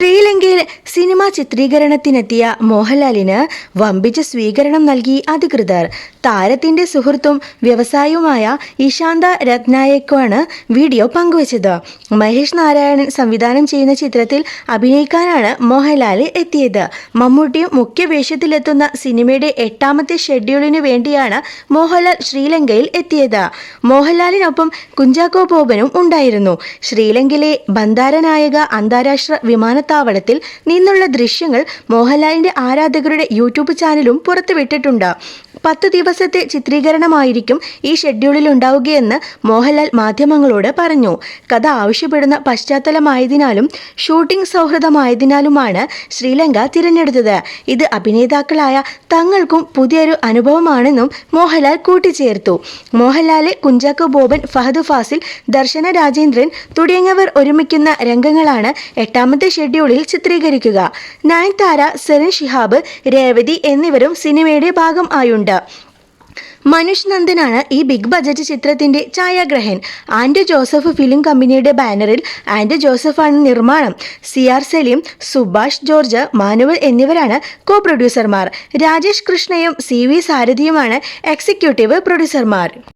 ശ്രീലങ്കയിൽ സിനിമ ചിത്രീകരണത്തിനെത്തിയ മോഹൻലാലിന് വമ്പിച്ച സ്വീകരണം നൽകി അധികൃതർ. താരത്തിന്റെ സുഹൃത്തും വ്യവസായവുമായ ഇശാന്ത രത്നായക്കാണ് വീഡിയോ പങ്കുവച്ചത്. മഹേഷ് നാരായണൻ സംവിധാനം ചെയ്യുന്ന ചിത്രത്തിൽ അഭിനയിക്കാനാണ് മോഹൻലാൽ എത്തിയത്. മമ്മൂട്ടിയും മുഖ്യ വേഷത്തിലെത്തുന്ന സിനിമയുടെ എട്ടാമത്തെ ഷെഡ്യൂളിനു വേണ്ടിയാണ് മോഹൻലാൽ ശ്രീലങ്കയിൽ എത്തിയത്. മോഹൻലാലിനൊപ്പം കുഞ്ചാക്കോ ബോബനും ഉണ്ടായിരുന്നു. ശ്രീലങ്കയിലെ ബന്ദാരനായക അന്താരാഷ്ട്ര വിമാനത്താവളത്തിൽ നിന്നുള്ള ദൃശ്യങ്ങൾ മോഹൻലാലിന്റെ ആരാധകരുടെ യൂട്യൂബ് ചാനലും പുറത്തുവിട്ടിട്ടുണ്ട്. പത്ത് ദിവസത്തെ ചിത്രീകരണമായിരിക്കും ഈ ഷെഡ്യൂളിൽ ഉണ്ടാവുകയെന്ന് മോഹൻലാൽ മാധ്യമങ്ങളോട് പറഞ്ഞു. കഥ ആവശ്യപ്പെടുന്ന പശ്ചാത്തലമായതിനാലും ഷൂട്ടിംഗ് സൗഹൃദമായതിനാലുമാണ് ശ്രീലങ്ക തിരഞ്ഞെടുത്തത്. ഇത് അഭിനേതാക്കളായ തങ്ങൾക്കും പുതിയൊരു അനുഭവമാണെന്നും മോഹൻലാൽ കൂട്ടിച്ചേർത്തു. മോഹൻലാലെ കുഞ്ചാക്കോ ബോബൻ ഫഹദ് ഫാസിൽ ദർശന രാജേന്ദ്രൻ തുടങ്ങിയവർ ഒരുമിക്കുന്ന രംഗങ്ങളാണ് എട്ടാമത്തെ ഷെഡ്യൂളിൽ ചിത്രീകരിക്കുക. നയൻതാര സെറിൻ ഷിഹാബ് രേവതി എന്നിവരും സിനിമയുടെ ഭാഗം ആയുണ്ട്. മനുഷ് നന്ദനാണ് ഈ ബിഗ് ബജറ്റ് ചിത്രത്തിന്റെ ഛായാഗ്രഹൻ. ആൻഡ് ജോസഫ് ഫിലിം കമ്പനിയുടെ ബാനറിൽ ആൻഡ് ജോസഫാണ് നിർമ്മാണം. C R Saleem Subhash George manual എന്നിവരാണ് കോ പ്രൊഡ്യൂസർമാർ രാജേഷ് കൃഷ്ണയും സി വി സാരഥിയുമാണ് എക്സിക്യൂട്ടീവ് പ്രൊഡ്യൂസർമാർ.